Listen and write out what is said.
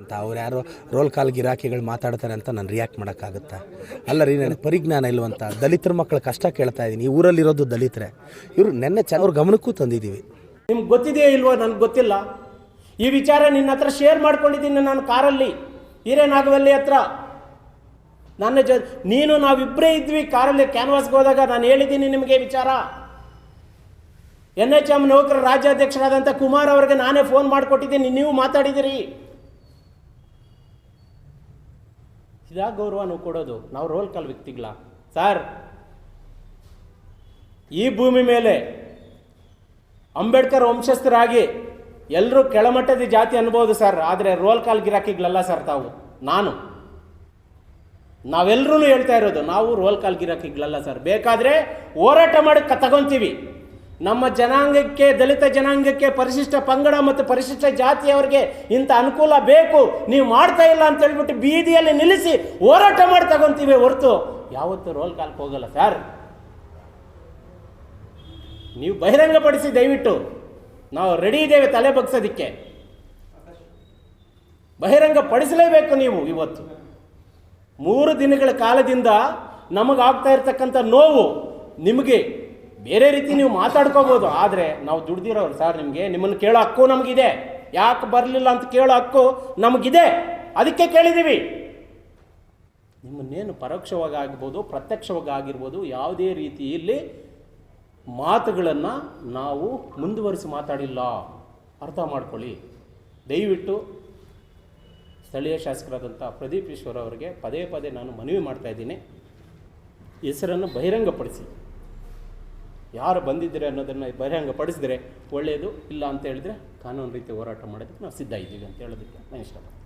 ಅಂತ ಅವ್ರು ಯಾರೋ ರೋಲ್ ಕಾಲ್ ಗಿರಾಕಿಗಳು ಮಾತಾಡ್ತಾರೆ ಅಂತ ನಾನು ರಿಯಾಕ್ಟ್ ಮಾಡೋಕ್ಕಾಗುತ್ತಾ? ಅಲ್ಲ ರೀ, ನನಗೆ ಪರಿಜ್ಞಾನ ಇಲ್ಲವಂತ ದಲಿತರ ಮಕ್ಕಳ ಕಷ್ಟ ಕೇಳ್ತಾ ಇದ್ದೀನಿ ಈ ಊರಲ್ಲಿರೋದು ದಲಿತರೆ. ಇವರು ನೆನ್ನೆ ಚ ಅವ್ರ ಗಮನಕ್ಕೂ ತಂದಿದ್ದೀವಿ ನಿಮ್ಗೆ ಗೊತ್ತಿದೆಯೋ ಇಲ್ವೋ? ನನಗೆ ಗೊತ್ತಿಲ್ಲ. ಈ ವಿಚಾರ ನಿನ್ನ ಹತ್ರ ಶೇರ್ ಮಾಡ್ಕೊಂಡಿದ್ದೀನಿ ನಾನು ಕಾರಲ್ಲಿ. ಹಿರೇನಾಗವಲ್ಲಿ ಹತ್ರ. ನನ್ನ ಜ, ನೀನು ನಾವಿಬ್ಬರೇ ಇದ್ವಿ ಕಾರಲ್ಲಿ ಕ್ಯಾನ್ವಾಸ್ಗೆ ಹೋದಾಗ ನಾನು ಹೇಳಿದ್ದೀನಿ ನಿಮಗೆ ವಿಚಾರ. ಎನ್ ಎಚ್ ಎಂ ನೌಕರ ರಾಜ್ಯಾಧ್ಯಕ್ಷರಾದಂಥ ಕುಮಾರ್ ಅವರಿಗೆ ನಾನೇ ಫೋನ್ ಮಾಡಿಕೊಟ್ಟಿದ್ದೀನಿ. ನೀವು ಮಾತಾಡಿದಿರಿ. ಇದಾ ಗೌರವ ನಾವು ಕೊಡೋದು. ನಾವು ರೋಲ್ ಕಾಲ್ ವ್ಯಕ್ತಿಗಳ. ಸರ್, ಈ ಭೂಮಿ ಮೇಲೆ ಅಂಬೇಡ್ಕರ್ ವಂಶಸ್ಥರಾಗಿ ಎಲ್ಲರೂ ಕೆಳಮಟ್ಟದ ಜಾತಿ ಅನ್ಬೋದು ಸರ್. ಆದರೆ ರೋಲ್ ಕಾಲ್ ಗಿರಾಕಿಗಳಲ್ಲ ಸರ್ ತಾವು. ನಾನು. ನಾವೆಲ್ಲರೂ ಹೇಳ್ತಾ ಇರೋದು, ನಾವು ರೋಲ್ ಕಾಲ್ ಗಿರಾಕಿಗಳಲ್ಲ ಸರ್. ಬೇಕಾದರೆ ಹೋರಾಟ ಮಾಡಿ ತಗೊಂತೀವಿ. ನಮ್ಮ ಜನಾಂಗಕ್ಕೆ, ದಲಿತ ಜನಾಂಗಕ್ಕೆ ಪರಿಶಿಷ್ಟ ಪಂಗಡ ಮತ್ತು ಪರಿಶಿಷ್ಟ ಜಾತಿಯವರಿಗೆ ಇಂಥ ಅನುಕೂಲ ಬೇಕು. ನೀವು ಮಾಡ್ತಾ ಇಲ್ಲ ಅಂತ ಹೇಳ್ಬಿಟ್ಟು ಬೀದಿಯಲ್ಲಿ ನಿಲ್ಲಿಸಿ ಹೋರಾಟ ಮಾಡಿ ತಗೊಂತೀವಿ ಹೊರತು. ಯಾವತ್ತೂ ರೋಲ್ ಕಾಲಕ್ಕೆ ಹೋಗಲ್ಲ ಸರ್. ನೀವು ಬಹಿರಂಗಪಡಿಸಿ ದಯವಿಟ್ಟು. ನಾವು ರೆಡಿ ಇದ್ದೇವೆ ತಲೆ ಬಗ್ಸೋದಕ್ಕೆ. ಬಹಿರಂಗ ಪಡಿಸಲೇಬೇಕು ನೀವು ಇವತ್ತು. ಮೂರು ದಿನಗಳ ಕಾಲದಿಂದ ನಮಗಾಗ್ತಾ ಇರ್ತಕ್ಕಂಥ ನೋವು ನಿಮಗೆ ಬೇರೆ ರೀತಿ ನೀವು ಮಾತಾಡ್ಕೋಬೋದು, ಆದರೆ ನಾವು ದುಡ್ದಿರೋರು, ಸರ್ ನಿಮಗೆ ನಿಮ್ಮನ್ನು ಕೇಳೋ ಹಕ್ಕು ನಮಗಿದೆ. ಯಾಕೆ ಬರಲಿಲ್ಲ ಅಂತ ಕೇಳೋ ಹಕ್ಕು ನಮಗಿದೆ. ಅದಕ್ಕೆ ಕೇಳಿದ್ದೀವಿ. ನಿಮ್ಮನ್ನೇನು ಪರೋಕ್ಷವಾಗಿ ಆಗ್ಬೋದು ಪ್ರತ್ಯಕ್ಷವಾಗಿ ಆಗಿರ್ಬೋದು ಯಾವುದೇ ರೀತಿಯಲ್ಲಿ ಮಾತುಗಳನ್ನು ನಾವು ಮುಂದುವರಿಸಿ ಮಾತಾಡಿಲ್ಲ. ಅರ್ಥ ಮಾಡ್ಕೊಳ್ಳಿ. ದಯವಿಟ್ಟು ಸ್ಥಳೀಯ ಶಾಸಕರಾದಂಥ ಪ್ರದೀಪ್ ಈಶ್ವರ್ ಅವರಿಗೆ ಪದೇ ಪದೇ ನಾನು ಮನವಿ ಮಾಡ್ತಾ ಇದ್ದೀನಿ. ಹೆಸರನ್ನು ಬಹಿರಂಗಪಡಿಸಿ. ಯಾರು ಬಂದಿದ್ದೀರಿ ಅನ್ನೋದನ್ನು ಬಹಿರಂಗಪಡಿಸಿದ್ರೆ ಒಳ್ಳೆಯದು ಇಲ್ಲ ಅಂತ ಹೇಳಿದ್ರೆ ಕಾನೂನು ರೀತಿ ಹೋರಾಟ ಮಾಡೋದಕ್ಕೆ ನಾವು ಸಿದ್ಧ ಇದ್ದೀವಿ ಅಂತ ಹೇಳೋದಕ್ಕೆ ನಾನು ಇಷ್ಟಪಡ್ತೀನಿ.